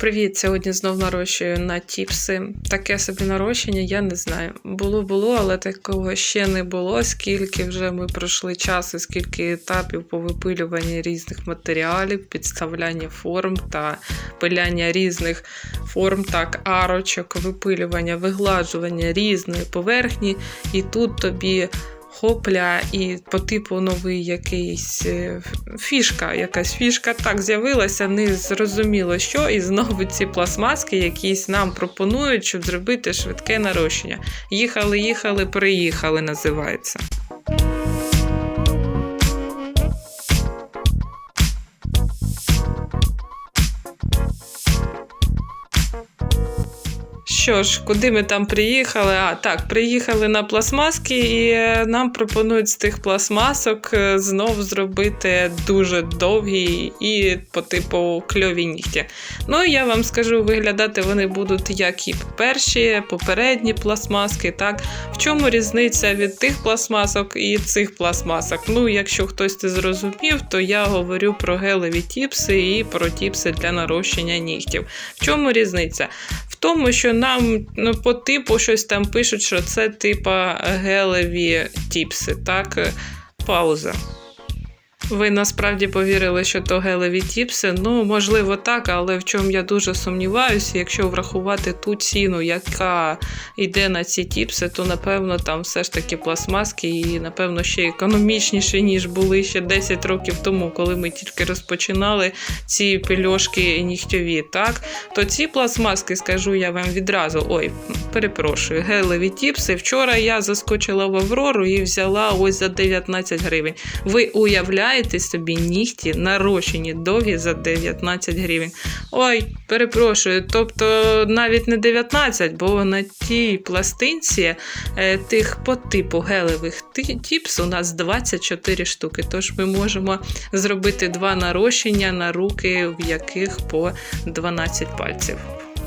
Привіт! Сьогодні знов нарощую на тіпси. Таке собі нарощення, я не знаю. Було було, але такого ще не було. Скільки вже ми пройшли часу, скільки етапів по випилюванні різних матеріалів, підставляння форм та пиляння різних форм, так, арочок, випилювання, вигладжування різної поверхні. І тут тобі хопля, і по типу новий якийсь е, фішка, якась фішка так з'явилася, не зрозуміло що, і знову ці пластмаски якісь нам пропонують, щоб зробити швидке нарощення. Їхали, їхали, приїхали, називається. Що ж, куди ми там приїхали? А, так, приїхали на пластмаски, і е, нам пропонують з тих пластмасок е, знов зробити дуже довгі і по типу кльові нігті. Ну, я вам скажу, виглядати вони будуть як і перші, попередні пластмаски. Так, в чому різниця від тих пластмасок і цих пластмасок? Ну, якщо хтось не зрозумів, то я говорю про гелеві тіпси і про тіпси для нарощення нігтів. В чому різниця? Тому, що нам ну, по типу щось там пишуть, що це типа гелеві тіпси. Так, пауза. Ви насправді повірили, що то гелеві тіпси. Ну, можливо, так, але в чому я дуже сумніваюся, якщо врахувати ту ціну, яка йде на ці тіпси, то напевно там все ж таки пластмаски і, напевно, ще економічніші, ніж були ще 10 років тому, коли ми тільки розпочинали ці пельошки нігтьові. Так, то ці пластмаски, скажу я вам відразу. Ой, перепрошую, гелеві тіпси. Вчора я заскочила в Аврору і взяла ось за 19 гривень. Ви уявляєте? Купляєте собі нігті нарощені довгі за 19 гривень. Ой, перепрошую, тобто навіть не 19, бо на тій пластинці е, тих по типу гелевих тіпс у нас 24 штуки. Тож ми можемо зробити два нарощення на руки, в яких по 12 пальців.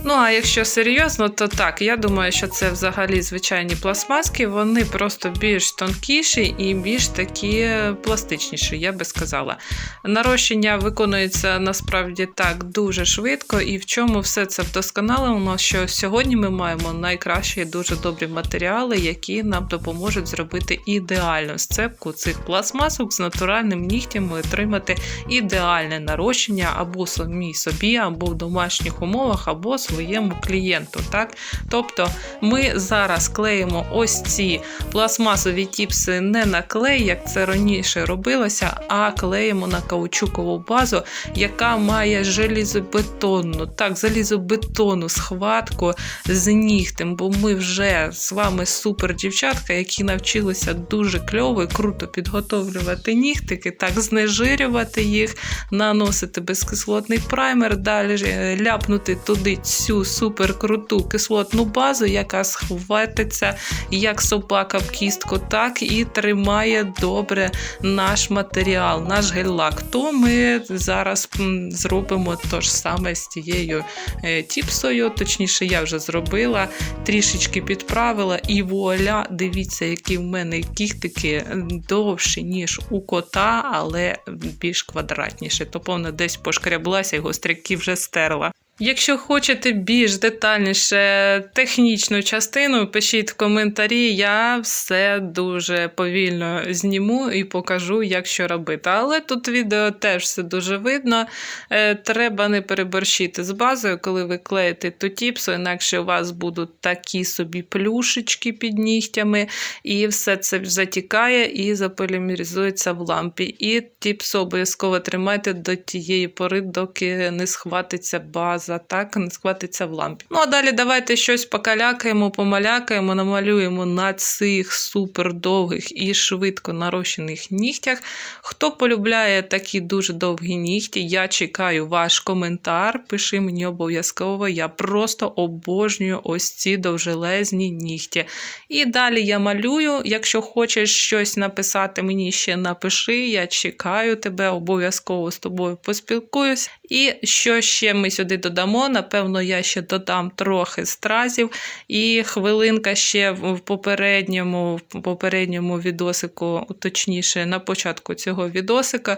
Ну, а якщо серйозно, то так, я думаю, що це взагалі звичайні пластмаски, вони просто більш тонкіші і більш такі пластичніші, я би сказала. Нарощення виконується насправді так дуже швидко, і в чому все це вдосконалено, що сьогодні ми маємо найкращі дуже добрі матеріали, які нам допоможуть зробити ідеальну сцепку цих пластмасок з натуральним нігтем і отримати ідеальне нарощення або самі собі, або в домашніх умовах, або своєму клієнту. Так? Тобто ми зараз клеїмо ось ці пластмасові тіпси не на клей, як це раніше робилося, а клеїмо на каучукову базу, яка має желізобетонну, так, залізобетонну схватку з нігтем, бо ми вже з вами супер дівчатка, які навчилися дуже кльово і круто підготовлювати нігтики, так, знежирювати їх, наносити безкислотний праймер, далі ляпнути туди цю суперкруту кислотну базу, яка схватиться як собака в кістку, так і тримає добре наш матеріал, наш гель-лак. То ми зараз зробимо те ж саме з тією е, тіпсою. Точніше, я вже зробила, трішечки підправила, і вуаля, дивіться, які в мене кіхтики довші, ніж у кота, але більш квадратніші. Тобто вона десь пошкряблася, і гостряки вже стерла. Якщо хочете більш детальніше технічну частину, пишіть в коментарі, я все дуже повільно зніму і покажу, як що робити. Але тут відео теж все дуже видно. Е, треба не переборщити з базою, коли ви клеїте ту тіпсу, інакше у вас будуть такі собі плюшечки під нігтями, і все це затікає і заполімеризується в лампі. І тіпсу обов'язково тримайте до тієї пори, доки не схватиться база база, так, не схватиться в лампі. Ну, а далі давайте щось покалякаємо, помалякаємо, намалюємо на цих супер довгих і швидко нарощених нігтях. Хто полюбляє такі дуже довгі нігті, я чекаю ваш коментар. Пиши мені обов'язково, я просто обожнюю ось ці довжелезні нігті. І далі я малюю. Якщо хочеш щось написати, мені ще напиши, я чекаю тебе, обов'язково з тобою поспілкуюсь. І що ще ми сюди додамо? Напевно, я ще додам трохи стразів. І хвилинка ще в попередньому в попередньому відосику, точніше, на початку цього відосика,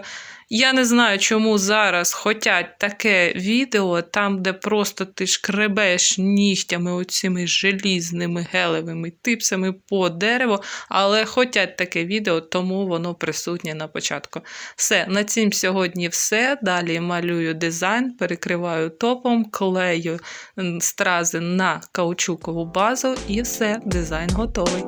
Я не знаю, чому зараз хотять таке відео, там, де просто ти шкребеш нігтями оцими желізними гелевими типсами по дереву, але хотять таке відео, тому воно присутнє на початку. Все, на цім сьогодні все. Далі малюю дизайн, перекриваю топом, клею стрази на каучукову базу і все, дизайн готовий.